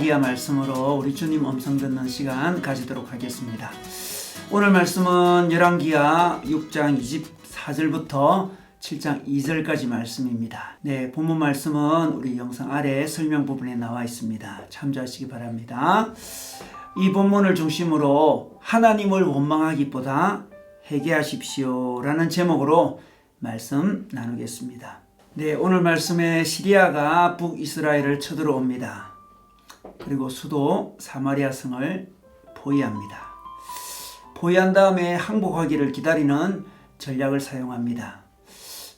열왕기야 말씀으로 우리 주님 음성 듣는 시간 가지도록 하겠습니다. 오늘 말씀은 열왕기야 6장 24절부터 7장 2절까지 말씀입니다. 네, 본문 말씀은 우리 영상 아래 설명 부분에 나와 있습니다. 참조하시기 바랍니다. 이 본문을 중심으로 하나님을 원망하기보다 회개하십시오라는 제목으로 말씀 나누겠습니다. 네, 오늘 말씀에 시리아가 북이스라엘을 쳐들어옵니다. 그리고 수도 사마리아 성을 포위합니다. 포위한 다음에 항복하기를 기다리는 전략을 사용합니다.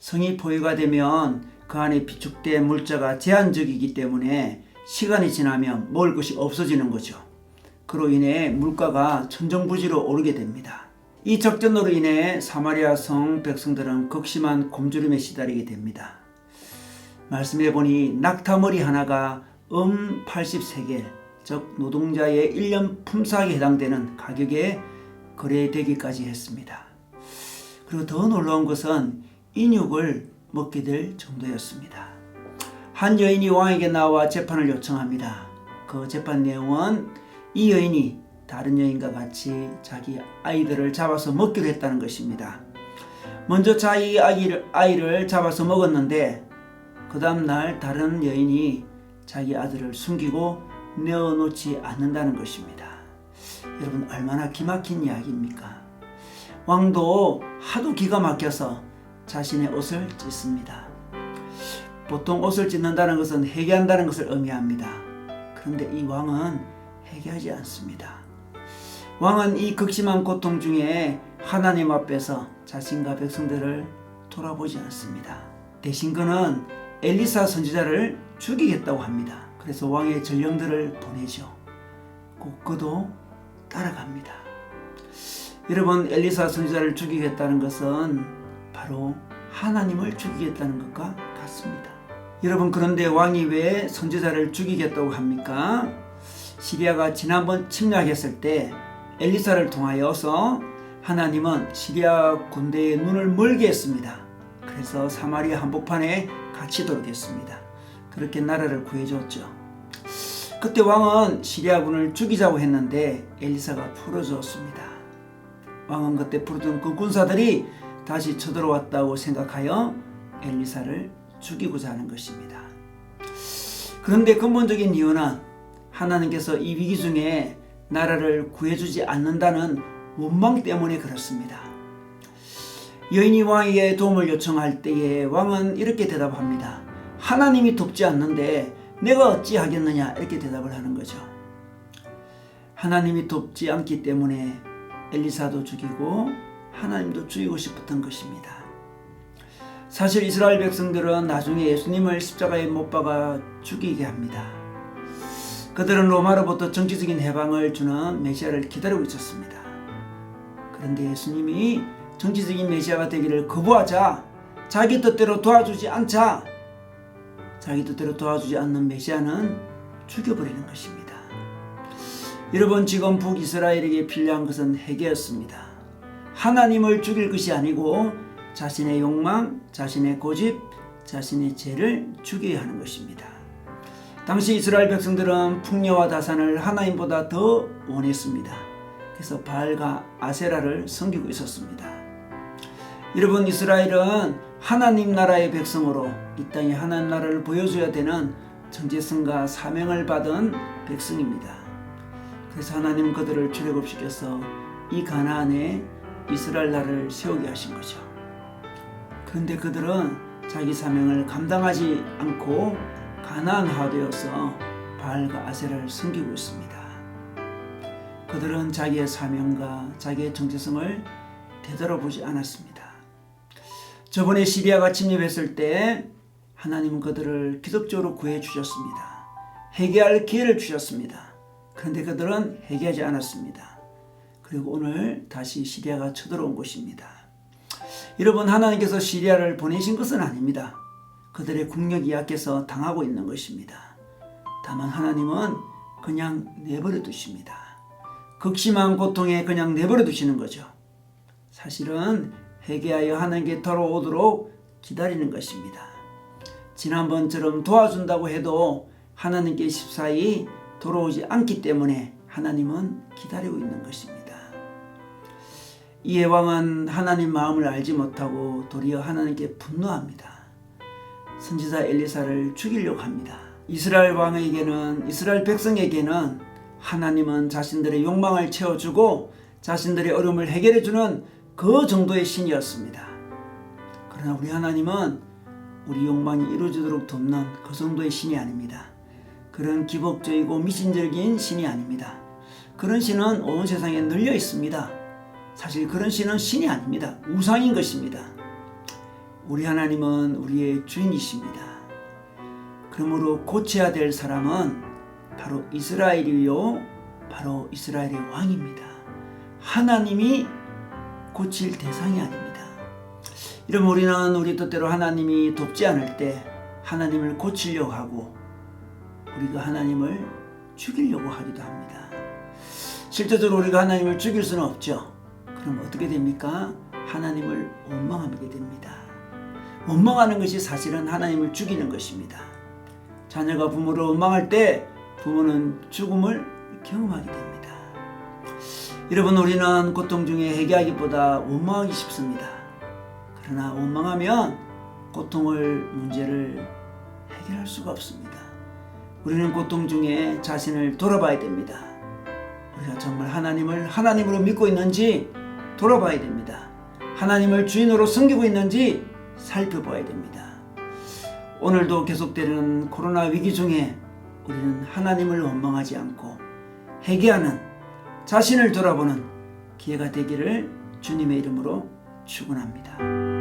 성이 포위가 되면 그 안에 비축된 물자가 제한적이기 때문에 시간이 지나면 먹을 것이 없어지는 거죠. 그로 인해 물가가 천정부지로 오르게 됩니다. 이 작전으로 인해 사마리아 성 백성들은 극심한 곰주림에 시달리게 됩니다. 말씀해 보니 낙타머리 하나가 음 80세겔, 즉 노동자의 1년 품삯에 해당되는 가격에 거래되기까지 했습니다. 그리고 더 놀라운 것은 인육을 먹게 될 정도였습니다. 한 여인이 왕에게 나와 재판을 요청합니다. 그 재판 내용은 이 여인이 다른 여인과 같이 자기 아이들을 잡아서 먹기로 했다는 것입니다. 먼저 자기 아기를, 아이를 잡아서 먹었는데 그 다음날 다른 여인이 자기 아들을 숨기고 내어놓지 않는다는 것입니다. 여러분 얼마나 기막힌 이야기입니까? 왕도 하도 기가 막혀서 자신의 옷을 찢습니다. 보통 옷을 찢는다는 것은 회개한다는 것을 의미합니다. 그런데 이 왕은 회개하지 않습니다. 왕은 이 극심한 고통 중에 하나님 앞에서 자신과 백성들을 돌아보지 않습니다. 대신 그는 엘리사 선지자를 죽이겠다고 합니다. 그래서 왕의 전령들을 보내죠. 곧 그도 따라갑니다. 여러분 엘리사 선지자를 죽이겠다는 것은 바로 하나님을 죽이겠다는 것과 같습니다. 여러분 그런데 왕이 왜 선지자를 죽이겠다고 합니까? 시리아가 지난번 침략했을 때 엘리사를 통하여서 하나님은 시리아 군대의 눈을 멀게 했습니다. 그래서 사마리아 한복판에 갇히도록 했습니다. 그렇게 나라를 구해줬죠. 그때 왕은 시리아군을 죽이자고 했는데 엘리사가 풀어주었습니다. 왕은 그때 부르던 그 군사들이 다시 쳐들어왔다고 생각하여 엘리사를 죽이고자 하는 것입니다. 그런데 근본적인 이유는 하나님께서 이 위기 중에 나라를 구해주지 않는다는 원망 때문에 그렇습니다. 여인이 왕에게 도움을 요청할 때에 왕은 이렇게 대답합니다. 하나님이 돕지 않는데 내가 어찌 하겠느냐 이렇게 대답을 하는 거죠. 하나님이 돕지 않기 때문에 엘리사도 죽이고 하나님도 죽이고 싶었던 것입니다. 사실 이스라엘 백성들은 나중에 예수님을 십자가에 못 박아 죽이게 합니다. 그들은 로마로부터 정치적인 해방을 주는 메시아를 기다리고 있었습니다. 그런데 예수님이 정치적인 메시아가 되기를 거부하자 자기 뜻대로 도와주지 않자 자기 뜻대로 도와주지 않는 메시아는 죽여버리는 것입니다. 여러분 지금 북이스라엘에게 필요한 것은 회개였습니다. 하나님을 죽일 것이 아니고 자신의 욕망, 자신의 고집, 자신의 죄를 죽여야 하는 것입니다. 당시 이스라엘 백성들은 풍요와 다산을 하나님보다 더 원했습니다. 그래서 바알과 아세라를 섬기고 있었습니다. 여러분 이스라엘은 하나님 나라의 백성으로 이 땅에 하나님 나라를 보여줘야 되는 정체성과 사명을 받은 백성입니다. 그래서 하나님 그들을 출애굽시켜서 이 가나안에 이스라엘 나라를 세우게 하신 거죠. 그런데 그들은 자기 사명을 감당하지 않고 가나안화 되어서 바알과 아세라를 섬기고 있습니다. 그들은 자기의 사명과 자기의 정체성을 되돌아보지 않았습니다. 저번에 시리아가 침입했을 때 하나님은 그들을 기적적으로 구해 주셨습니다. 회개할 기회를 주셨습니다. 그런데 그들은 회개하지 않았습니다. 그리고 오늘 다시 시리아가 쳐들어온 것입니다. 여러분 하나님께서 시리아를 보내신 것은 아닙니다. 그들의 국력이 약해서 당하고 있는 것입니다. 다만 하나님은 그냥 내버려 두십니다. 극심한 고통에 그냥 내버려 두시는 거죠. 사실은 회개하여 하나님께 돌아오도록 기다리는 것입니다. 지난번처럼 도와준다고 해도 하나님께 십사이 돌아오지 않기 때문에 하나님은 기다리고 있는 것입니다. 이에 왕은 하나님 마음을 알지 못하고 도리어 하나님께 분노합니다. 선지자 엘리사를 죽이려고 합니다. 이스라엘 왕에게는 이스라엘 백성에게는 하나님은 자신들의 욕망을 채워주고 자신들의 어려움을 해결해주는 그 정도의 신이었습니다. 그러나 우리 하나님은 우리 욕망이 이루어지도록 돕는 그 정도의 신이 아닙니다. 그런 기복적이고 미신적인 신이 아닙니다. 그런 신은 온 세상에 널려 있습니다. 사실 그런 신은 신이 아닙니다. 우상인 것입니다. 우리 하나님은 우리의 주인이십니다. 그러므로 고쳐야 될 사람은 바로 이스라엘이요, 바로 이스라엘의 왕입니다. 하나님이 고칠 대상이 아닙니다. 이러면 우리는 우리 뜻대로 하나님이 돕지 않을 때 하나님을 고치려고 하고 우리가 하나님을 죽이려고 하기도 합니다. 실제적으로 우리가 하나님을 죽일 수는 없죠. 그럼 어떻게 됩니까? 하나님을 원망하게 됩니다. 원망하는 것이 사실은 하나님을 죽이는 것입니다. 자녀가 부모를 원망할 때 부모는 죽음을 경험하게 됩니다. 여러분 우리는 고통 중에 해결하기보다 원망하기 쉽습니다. 그러나 원망하면 고통을 문제를 해결할 수가 없습니다. 우리는 고통 중에 자신을 돌아봐야 됩니다. 우리가 정말 하나님을 하나님으로 믿고 있는지 돌아봐야 됩니다. 하나님을 주인으로 섬기고 있는지 살펴봐야 됩니다. 오늘도 계속되는 코로나 위기 중에 우리는 하나님을 원망하지 않고 회개하는 자신을 돌아보는 기회가 되기를 주님의 이름으로 축원합니다.